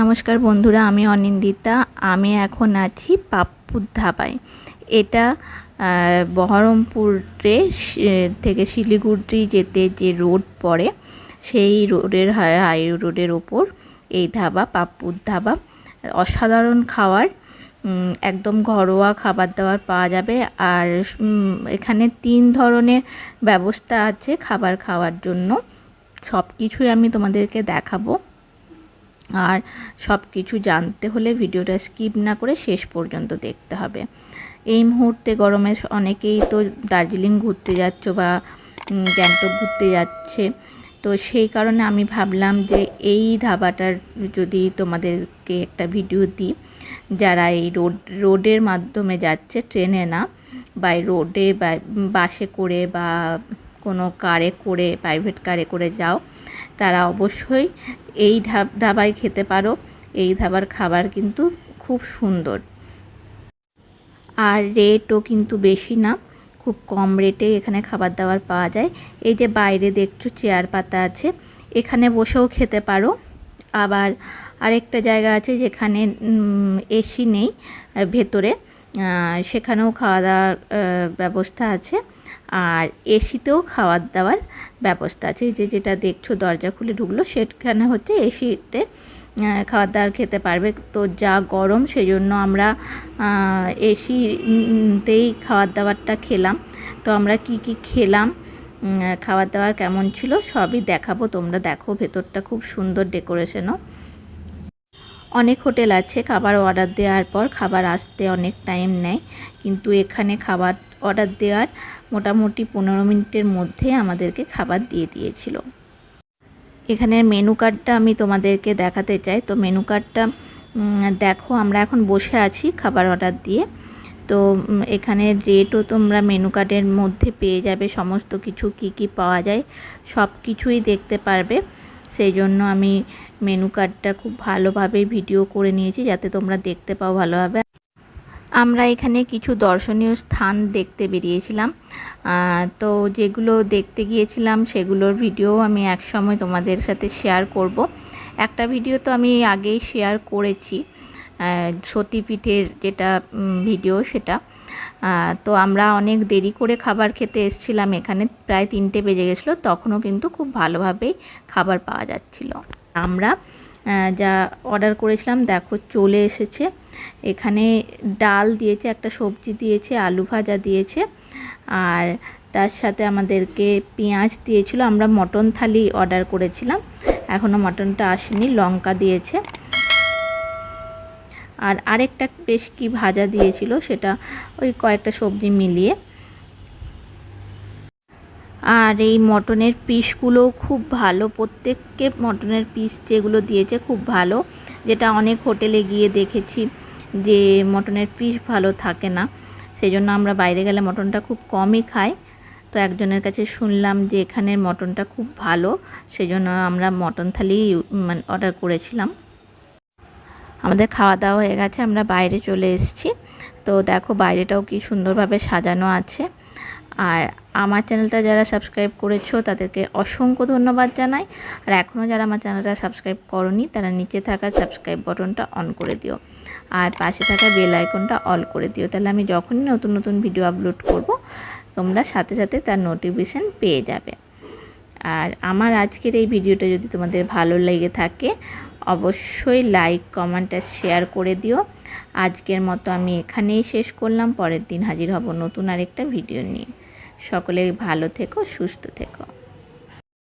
নমস্কার বন্ধুরা, আমি অনিন্দিতা। আমি এখন আছি পাপ্পুর ধাবায় এটা বহরমপুরে থেকে শিলিগুড়ি যেতে যে রোড পড়ে, সেই রোডের হাই রোডের ওপর এই ধাবা পাপ্পুর ধাবা অসাধারণ খাওয়ার একদম ঘরোয়া খাবার দাবার পাওয়া যাবে। আর এখানে তিন ধরনের ব্যবস্থা আছে খাবার খাওয়ার জন্য। সব কিছুই আমি তোমাদেরকে দেখাবো। আর সব কিছু জানতে হলে ভিডিওটা স্কিপ না করে শেষ পর্যন্ত দেখতে হবে। এই মুহূর্তে গরমে অনেকেই তো দার্জিলিং ঘুরতে যাচ্ছ বা গ্যাংটক ঘুরতে যাচ্ছে। তো সেই কারণে আমি ভাবলাম যে এই ধাবাটার যদি তোমাদেরকে একটা ভিডিও দিই, যারা এই রোড, রোডের মাধ্যমে যাচ্ছে ট্রেনে না, বা এই রোডে বা বাসে করে বা কোনো কারে করে প্রাইভেট কারে করে যাও তারা অবশ্যই এই ধাবায় খেতে পারো। এই ধাবার খাবার কিন্তু খুব সুন্দর। আর রেটও কিন্তু বেশি না, খুব কম রেটে এখানে খাবার দাবার পাওয়া যায়। এই যে বাইরে দেখছ চেয়ার পাতা আছে, এখানে বসেও খেতে পারো। আবার আরেকটা জায়গা আছে যেখানে এসি নেই ভেতরে। সেখানেও খাওয়া দাওয়ার ব্যবস্থা আছে। আর এসিতেও খাওয়ার দাওয়ার ব্যবস্থা আছে। যে যেটা দেখছ দরজা খুলে ঢুকলো, সেখানে হচ্ছে এসিতে খাবার দাবার খেতে পারবে। তো যা গরম সেই জন্য আমরা এসিতেই খাবার দাবারটা খেলাম। তো আমরা কি কি খেলাম খাবার দাবার কেমন ছিল সবই দেখাবো। তোমরা দেখো, ভেতরটা খুব সুন্দর ডেকোরেশনও। অনেক হোটেল আছে, খাবার অর্ডার দেওয়ার পর খাবার আসতে অনেক টাইম নেয়। কিন্তু এখানে খাবার অর্ডার দেওয়ার মোটামুটি পনেরো মিনিটের মধ্যে আমাদেরকে খাবার দিয়ে দিয়েছিল। এখানের মেনু কার্ডটা আমি তোমাদেরকে দেখাতে চাই। তো মেনু কার্ডটা দেখো, আমরা এখন বসে আছি খাবার অর্ডার দিয়ে। তো এখানে রেটও তোমরা মেনু কার্ডের মধ্যে পেয়ে যাবে। সমস্ত কিছু কি কি পাওয়া যায় সব কিছুই দেখতে পারবে। সেই জন্য আমি মেনু কার্ডটা খুব ভালোভাবে ভিডিও করে নিয়েছি যাতে তোমরা দেখতে পাও ভালোভাবে। আমরা এখানে কিছু দর্শনীয় স্থান দেখতে বেরিয়েছিলাম। তো যেগুলো দেখতে গিয়েছিলাম সেগুলোর ভিডিও আমি এক সময় তোমাদের সাথে শেয়ার করব। একটা ভিডিও তো আমি আগেই শেয়ার করেছি। সতীপীঠের যেটা ভিডিও সেটা। তো আমরা অনেক দেরি করে খাবার খেতে এসেছিলাম। এখানে প্রায় তিনটে বেজে গেছিল, তখনও কিন্তু খুব ভালোভাবেই খাবার পাওয়া যাচ্ছিল। আমরা যা অর্ডার করেছিলাম, দেখো চলে এসেছে। এখানে ডাল দিয়েছে, একটা সবজি দিয়েছে, আলু ভাজা দিয়েছে, আর তার সাথে আমাদেরকে পেঁয়াজ দিয়েছিল। আমরা মটন থালি অর্ডার করেছিলাম এখনও মটনটা আসেনি, লঙ্কা দিয়েছে। আর আরেকটা বেশ কি ভাজা দিয়েছিল সেটা ওই কয়েকটা সবজি মিলিয়ে। আর এই মটনের পিসগুলো খুব ভালো, প্রত্যেককে মটনের পিস যেগুলো দিয়েছে খুব ভালো। যেটা অনেক হোটেলে গিয়ে দেখেছি যে মটনের পিস ভালো থাকে না সেই জন্য আমরা বাইরে গেলে মটনটা খুব কমই খাই। তো একজনের কাছে শুনলাম যে এখানের মটনটা খুব ভালো সেই জন্য আমরা মটন থালি মানে অর্ডার করেছিলাম। আমাদের খাওয়া দাওয়া হয়ে গেছে, আমরা বাইরে চলে এসেছি। তো দেখো বাইরেটাও কি সুন্দরভাবে সাজানো আছে। আর আমার চ্যানেলটা যারা সাবস্ক্রাইব করেছ, তাদেরকে অসংখ্য ধন্যবাদ জানাই। আর এখনও যারা আমার চ্যানেলটা সাবস্ক্রাইব করনি, তারা নিচে থাকা সাবস্ক্রাইব বাটনটা অন করে দিও। আর পাশে থাকা বেল আইকনটা অল করে দিও। তাহলে আমি যখনই নতুন নতুন ভিডিও আপলোড করব, তোমরা সাথে সাথে তার নোটিফিকেশান পেয়ে যাবে। আর আমার আজকের এই ভিডিওটা যদি তোমাদের ভালো লেগে থাকে অবশ্যই লাইক কমেন্ট শেয়ার করে দিও। আজকের মতো আমি এখানেই শেষ করলাম। পরের দিন হাজির হব নতুন আরেকটা ভিডিও নিয়ে। সকলে ভালো থেকো, সুস্থ থেকো।